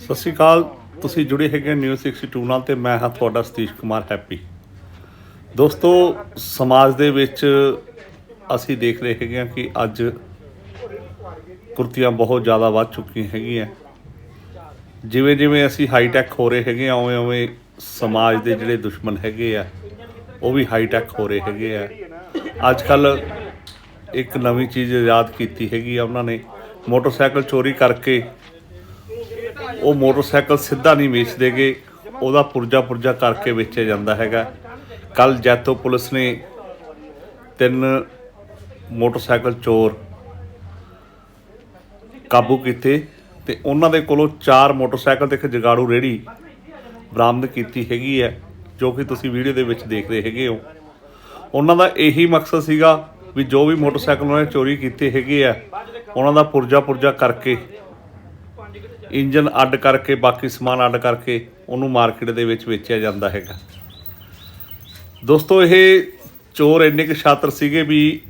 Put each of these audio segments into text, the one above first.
ਸਤਿ ਸ਼੍ਰੀ ਅਕਾਲ। ਤੁਸੀਂ ਜੁੜੇ ਹੈਗੇ ਨਿਊਜ਼ 62 ਨਾਲ ਤੇ ਮੈਂ ਹਾਂ ਤੁਹਾਡਾ ਸਤੀਸ਼ ਕੁਮਾਰ ਹੈਪੀ। ਦੋਸਤੋ, ਸਮਾਜ ਦੇ ਵਿੱਚ ਅਸੀਂ ਦੇਖ ਰਹੇ ਹੈਗੇ ਹਾਂ ਕਿ ਅੱਜ ਕੁਰਤੀਆਂ ਬਹੁਤ ਜ਼ਿਆਦਾ ਵੱਧ ਚੁੱਕੀਆਂ ਹੈਗੀਆਂ। ਜਿਵੇਂ ਜਿਵੇਂ ਅਸੀਂ ਹਾਈਟੈਕ ਹੋ ਰਹੇ ਹੈਗੇ ਆ ਉਵੇਂ ਉਵੇਂ ਸਮਾਜ ਦੇ ਜਿਹੜੇ ਦੁਸ਼ਮਣ ਹੈਗੇ ਆ, ਉਹ ਵੀ ਹਾਈਟੈਕ ਹੋ ਰਹੇ ਹੈਗੇ ਆ। ਅੱਜ ਕੱਲ ਇੱਕ ਨਵੀਂ ਚੀਜ਼ ਯਾਦ ਕੀਤੀ ਹੈਗੀ ਆ ਉਹਨਾਂ ਨੇ। ਮੋਟਰਸਾਈਕਲ ਚੋਰੀ ਕਰਕੇ ਉਹ ਮੋਟਰਸਾਈਕਲ ਸਿੱਧਾ ਨਹੀਂ ਵੇਚਦੇਗੇ, ਉਹਦਾ ਪੁਰਜਾ ਪੁਰਜਾ ਕਰਕੇ ਵੇਚਿਆ ਜਾਂਦਾ ਹੈਗਾ। ਕੱਲ ਜੈਤੋ ਪੁਲਿਸ ਨੇ ਤਿੰਨ ਮੋਟਰਸਾਈਕਲ ਚੋਰ ਕਾਬੂ ਕੀਤੇ ਤੇ ਉਹਨਾਂ ਦੇ ਕੋਲੋਂ ਚਾਰ ਮੋਟਰਸਾਈਕਲ ਤੇ ਇੱਕ ਜਗਾੜੂ ਰੇੜੀ ਬਰਾਮਦ ਕੀਤੀ ਹੈਗੀ ਹੈ, ਜੋ ਕਿ ਤੁਸੀਂ ਵੀਡੀਓ ਦੇ ਵਿੱਚ ਦੇਖ ਰਹੇ ਹੈਗੇ ਹੋ। ਉਹਨਾਂ ਦਾ ਇਹੀ ਮਕਸਦ ਸੀਗਾ ਵੀ ਜੋ ਵੀ ਮੋਟਰਸਾਈਕਲ ਉਹਨਾਂ ਨੇ ਚੋਰੀ ਕੀਤੇ ਹੈਗੇ ਆ, ਉਹਨਾਂ ਦਾ ਪੁਰਜਾ ਪੁਰਜਾ ਕਰਕੇ ਇੰਜਨ ਅੱਡ ਕਰਕੇ, ਬਾਕੀ ਸਮਾਨ ਅੱਡ ਕਰਕੇ ਉਹਨੂੰ ਮਾਰਕੀਟ ਦੇ ਵਿੱਚ ਵੇਚਿਆ ਜਾਂਦਾ ਹੈਗਾ। ਦੋਸਤੋ, ਇਹ ਚੋਰ ਇੰਨੇ ਕੁ ਛਾਤਰ ਸੀਗੇ ਵੀ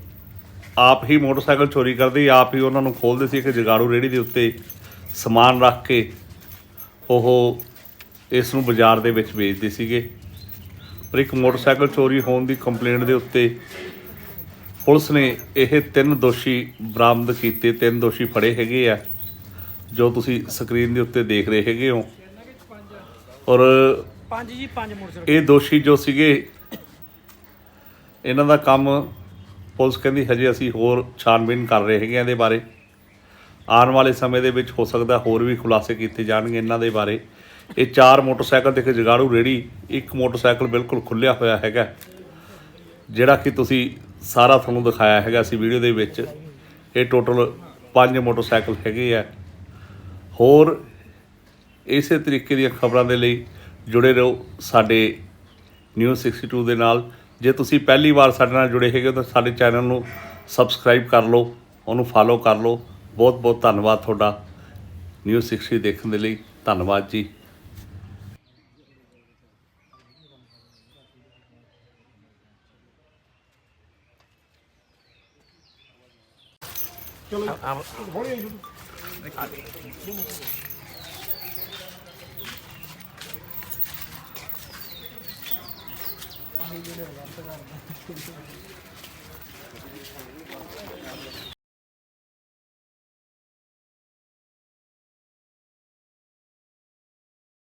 ਆਪ ਹੀ ਮੋਟਰਸਾਈਕਲ ਚੋਰੀ ਕਰਦੇ, ਆਪ ਹੀ ਉਹਨਾਂ ਨੂੰ ਖੋਲਦੇ ਸੀ ਕਿ ਜਗਾੜੂ ਰੇੜੀ ਦੇ ਉੱਤੇ ਸਮਾਨ ਰੱਖ ਕੇ ਉਹ ਇਸ ਨੂੰ ਬਾਜ਼ਾਰ ਦੇ ਵਿੱਚ ਵੇਚਦੇ ਸੀਗੇ। ਪਰ ਇੱਕ ਮੋਟਰਸਾਈਕਲ ਚੋਰੀ ਹੋਣ ਦੀ ਕੰਪਲੇਂਟ ਦੇ ਉੱਤੇ ਪੁਲਿਸ ਨੇ ਇਹ ਤਿੰਨ ਦੋਸ਼ੀ ਬਰਾਮਦ ਕੀਤੇ, ਤਿੰਨ ਦੋਸ਼ੀ ਫੜੇ ਹੈਗੇ ਆ। ਜੋ ਤੁਸੀਂ ਸਕਰੀਨ ਦੇ ਉੱਤੇ ਦੇਖ ਰਹੇ ਹੈਗੇ ਹੋ। ਔਰ ਪੰਜ ਜੀ ਪੰਜ ਮੋਟਰਸਾਈਕਲ। ਇਹ ਦੋਸ਼ੀ ਜੋ ਸੀਗੇ ਇਹਨਾਂ ਦਾ ਕੰਮ ਪੁਲਿਸ ਕਹਿੰਦੀ ਹਜੇ ਅਸੀਂ ਹੋਰ ਛਾਨਬੀਨ ਕਰ ਰਹੇ ਹੈਗੇ ਇਹਦੇ ਬਾਰੇ। ਆਉਣ ਵਾਲੇ ਸਮੇਂ ਦੇ ਵਿੱਚ ਹੋ ਸਕਦਾ ਹੋਰ ਵੀ ਖੁਲਾਸੇ ਕੀਤੇ ਜਾਣਗੇ ਇਹਨਾਂ ਦੇ ਬਾਰੇ। ਇਹ ਚਾਰ ਮੋਟਰਸਾਈਕਲ ਤੇ ਇੱਕ ਜਗਾੜੂ ਰੇੜੀ ਇੱਕ ਮੋਟਰਸਾਈਕਲ ਬਿਲਕੁਲ ਖੁੱਲਿਆ ਹੋਇਆ ਹੈਗਾ। ਜਿਹੜਾ ਕਿ ਤੁਸੀਂ ਸਾਰਾ ਤੁਹਾਨੂੰ ਦਿਖਾਇਆ ਹੈਗਾ ਸੀ ਵੀਡੀਓ ਦੇ ਵਿੱਚ। ਇਹ ਟੋਟਲ ਪੰਜ ਮੋਟਰਸਾਈਕਲ ਹੈਗੇ ਆ। ਹੋਰ ਇਸੇ ਤਰੀਕੇ ਦੀਆਂ ਖਬਰਾਂ ਦੇ ਲਈ ਜੁੜੇ ਰਹੋ ਸਾਡੇ ਨਿਊਜ਼ 62 ਦੇ ਨਾਲ। ਜੇ ਤੁਸੀਂ ਪਹਿਲੀ ਵਾਰ ਸਾਡੇ ਨਾਲ ਜੁੜੇ ਹੈਗੇ ਤਾਂ ਸਾਡੇ ਚੈਨਲ ਨੂੰ ਸਬਸਕ੍ਰਾਈਬ ਕਰ ਲਓ ਉਹਨੂੰ ਫਾਲੋ ਕਰ ਲਓ। ਬਹੁਤ ਬਹੁਤ ਧੰਨਵਾਦ ਤੁਹਾਡਾ ਨਿਊਜ਼ 60 ਦੇਖਣ ਦੇ ਲਈ। ਧੰਨਵਾਦ ਜੀ। ਚਲੋ Hadi.